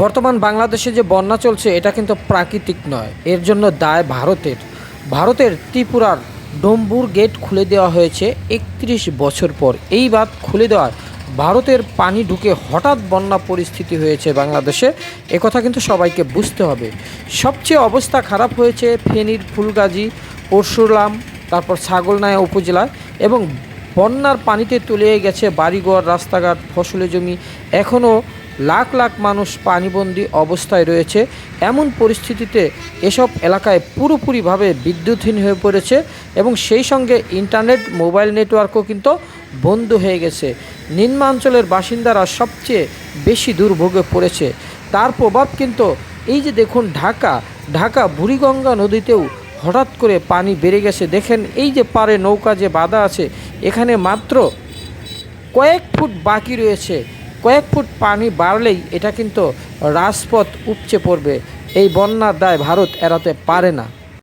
বর্তমান বাংলাদেশে যে বন্যা চলছে, এটা কিন্তু প্রাকৃতিক নয়। এর জন্য দায় ভারতের। ভারতের ত্রিপুরার ডম্বুর গেট খুলে দেওয়া হয়েছে একত্রিশ বছর পর। এই বাদ খুলে দেওয়ার ভারতের পানি ঢুকে হঠাৎ বন্যা পরিস্থিতি হয়েছে বাংলাদেশে। একথা কিন্তু সবাইকে বুঝতে হবে। সবচেয়ে অবস্থা খারাপ হয়েছে ফেনীর ফুলগাজী, পরশুরাম, তারপর ছাগলনায়া উপজেলায় এবং বন্যার পানিতে তলিয়ে গেছে বাড়িঘর, রাস্তাঘাট, ফসলের জমি। এখনও লাখ লাখ মানুষ পানিবন্দী অবস্থায় রয়েছে। এমন পরিস্থিতিতে এসব এলাকায় পুরোপুরিভাবে বিদ্যুৎহীন হয়ে পড়েছে এবং সেই সঙ্গে ইন্টারনেট, মোবাইল নেটওয়ার্কও কিন্তু বন্ধ হয়ে গেছে। নিম্নাঞ্চলের বাসিন্দারা সবচেয়ে বেশি দুর্ভোগে পড়েছে। তার প্রভাব কিন্তু এই যে দেখুন ঢাকা ঢাকা বুড়িগঙ্গা নদীতেও হঠাৎ করে পানি বেড়ে গেছে। দেখেন এই যে পারে নৌকা যে বাঁধা আছে, এখানে মাত্র কয়েক ফুট বাকি রয়েছে। কয়েক ফুট পানি বাড়লেই এটা কিন্তু রাজপথ উপচে পড়বে। এই বন্যার দায় ভারত এড়াতে পারে না।